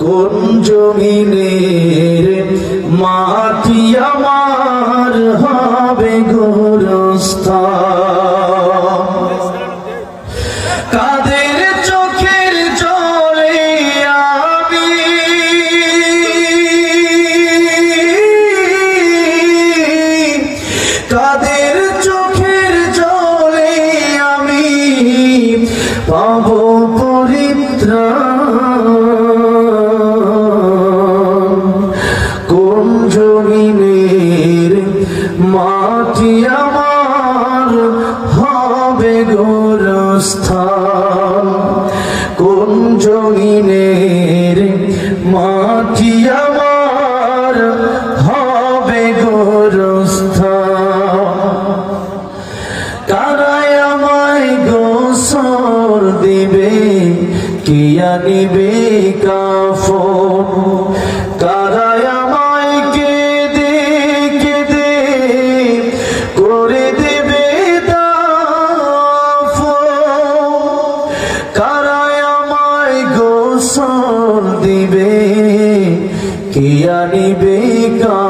কোন জমিনের মাটি আমার হবে গোরস্থান? কাদের চোখের জলে আমি? কাদের চোখের জলে আমি পাব পরিত্রাণ? গোরস্থান কোন জমিনের মাটি আমার হবে গোরস্থান? কারায় আমায় গোসর দিবে কিয়া নিবে কাফন? দিবে? কিয়া নিবে কাফন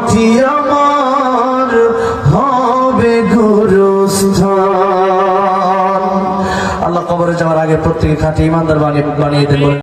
মাটি আমার হবে গুরুস্থান। আল্লাহ কবরে যাওয়ার আগে প্রত্যেকে খাঁটি ইমানদার বানিয়ে বানিয়ে দেন